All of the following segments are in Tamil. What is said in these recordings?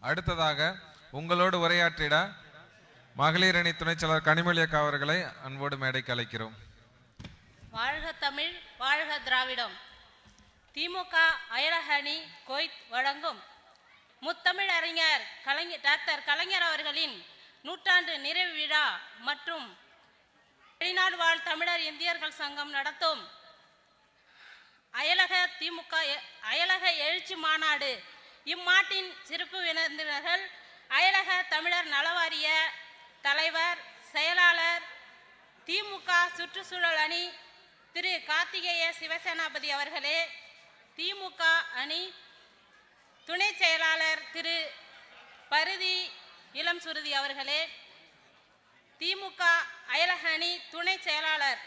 அடுத்ததாக உங்களோடு உரையாற்றிட மகளிர் அணி துணைச்செயலர் கனிமொழி அக்கா அவர்களை அன்போடு மேடைக்கு அழைக்கிறோம். வாழ்க தமிழ் வாழ்க திராவிடம். திமுக அயலக அணி கோய்த் வழங்கும். முத்தமிழ் அறிஞர் கலைஞர் டாக்டர் கலைஞர் அவர்களின் நூற்றாண்டு நிறைவு விழா மற்றும் வெளிநாடு வாழ் தமிழர் இந்தியர்கள் சங்கம் நடத்தும். அயலக திமுக அயலக எழுச்சி மாநாடு இம்மாட்டின் சிறப்பு விருந்தினர்கள் அயலக தமிழர் நலவாரிய தலைவர் செயலாளர் திமுக சுற்றுச்சூழல் அணி திரு கார்த்திகேய சிவசேனாபதி அவர்களே திமுக அணி துணை செயலாளர் திரு பருதி இளம் சுருதி அவர்களே திமுக அயலக அணி துணை செயலாளர்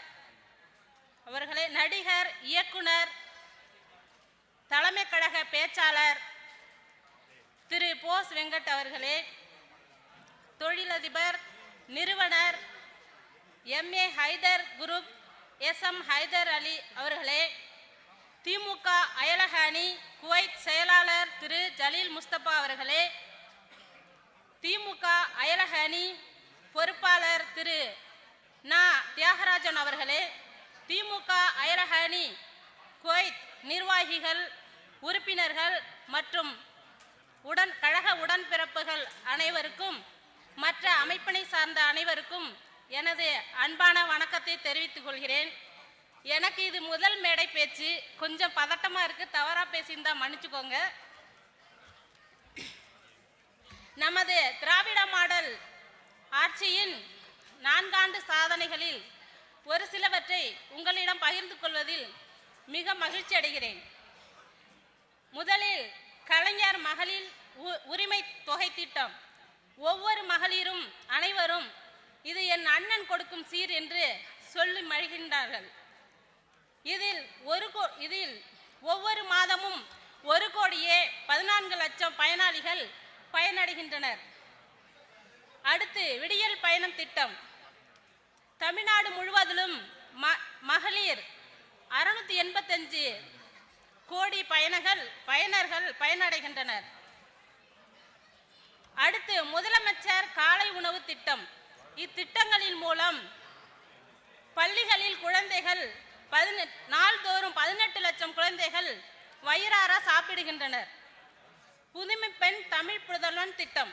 அவர்களே நடிகர் இயக்குனர் தலைமை கழக பேச்சாளர் திரு போஸ் வெங்கட் அவர்களே தொழிலதிபர் நிறுவனர் M A Haidar group S. M. Haidar Ali அவர்களே திமுக அயலக அணி குவைத் செயலாளர் திரு. ஜலீல் முஸ்தபா அவர்களே திமுக அயலக அணி பொறுப்பாளர் திரு. நா. தியாகராஜன் அவர்களே திமுக அயலக அணி குவைத் நிர்வாகிகள் உறுப்பினர்கள் மற்றும் உடன் கழக உடன்பிறப்புகள் அனைவருக்கும் மற்ற அமைப்பினை சார்ந்த அனைவருக்கும் எனது அன்பான வணக்கத்தை தெரிவித்துக் கொள்கிறேன். எனக்கு இது முதல் மேடை பேச்சு. கொஞ்சம் பதட்டமாக இருக்கு. தவறாக பேசியிருந்தா மன்னிச்சுக்கோங்க. நமது திராவிட மாடல் ஆட்சியின் நான்காண்டு சாதனைகளில் ஒரு சிலவற்றை உங்களிடம் பகிர்ந்து கொள்வதில் மிக மகிழ்ச்சி அடைகிறேன் முதலில் கலைஞர் மகளிர் உ- உரிமை தொகை திட்டம். ஒவ்வொரு மகளிரும் அனைவரும் இது என் அண்ணன் கொடுக்கும் சீர் என்று சொல்லி மழிகின்றார்கள் இதில் ஒரு கோ இதில் ஒவ்வொரு மாதமும் ஒரு கோடியே பதினான்கு லட்சம் பயனாளிகள் பயனடைகின்றனர். அடுத்து விடியல் பயணம் திட்டம். தமிழ்நாடு முழுவதிலும் ம மகளிர் அறுநூத்தி எண்பத்தஞ்சு கோடி பயணங்கள் பயனர்கள் பயனடைகின்றனர். அடுத்து முதலமைச்சர் காலை உணவு திட்டம். இத்திட்டங்களின் மூலம் பள்ளிகளில் குழந்தைகள் பதினெட் நாள்தோறும் பதினெட்டு லட்சம் குழந்தைகள் வயிறார சாப்பிடுகின்றனர். புதுமை பெண் தமிழ் புதல்வன் திட்டம்.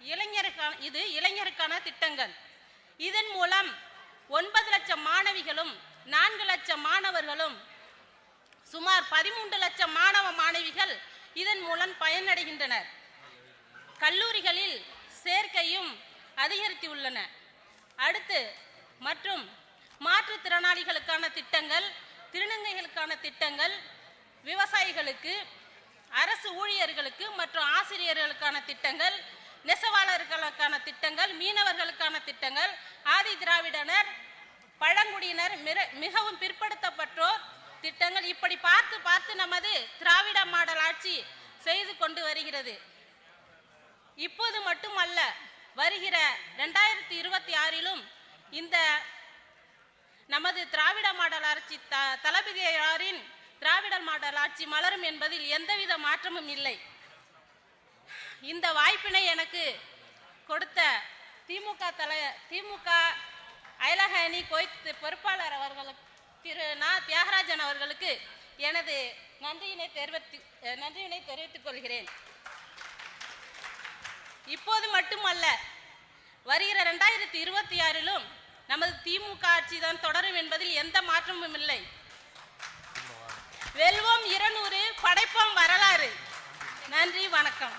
இளைஞருக்கான இது இளைஞருக்கான திட்டங்கள். இதன் மூலம் ஒன்பது லட்சம் மாணவிகளும் நான்கு லட்சம் மாணவர்களும் சுமார் பதிமூன்று லட்சம் மாணவ மாணவிகள் இதன் மூலம் பயனடைகின்றனர். கல்லூரிகளில் சேர்க்கையும் அதிகரித்துள்ளன. அடுத்து மற்றும் மாற்றுத்திறனாளிகளுக்கான திட்டங்கள் திருநங்கைகளுக்கான திட்டங்கள் விவசாயிகளுக்கு அரசு ஊழியர்களுக்கு மற்றும் ஆசிரியர்களுக்கான திட்டங்கள் நெசவாளர்களுக்கான திட்டங்கள் மீனவர்களுக்கான திட்டங்கள் ஆதி திராவிடனர் பழங்குடியினர் மிர- மிகவும் பிற்படுத்தப்பட்டோர் திட்டங்கள் இப்படி பார்த்து பார்த்து நமது திராவிட மாடல் ஆட்சி செய்து கொண்டு வருகிறது. இப்போது மட்டுமல்ல வருகிற ரெண்டாயிரத்தி இருபத்தி ஆறிலும் இந்த நமது திராவிட மாடல் ஆட்சி த தளபதியாரின் திராவிட மாடல் ஆட்சி மலரும் என்பதில் எந்தவித மாற்றமும் இல்லை. இந்த வாய்ப்பினை எனக்கு கொடுத்த திமுக தலை திமுக அயலக அணி கோய்த்து பொறுப்பாளர் அவர்களுக்கு தியாகராஜன் அவர்களுக்கு எனது நன்றியினை தெரிவித்து நன்றியினை தெரிவித்துக் கொள்கிறேன். இப்போது மட்டுமல்ல வருகிற ரெண்டாயிரத்தி இருபத்தி ஆறிலும் நமது திமுக ஆட்சி தான் தொடரும் என்பதில் எந்த மாற்றமும் இல்லை. வெல்வோம் இருநூறு படைப்போம் வரலாறு. நன்றி வணக்கம்.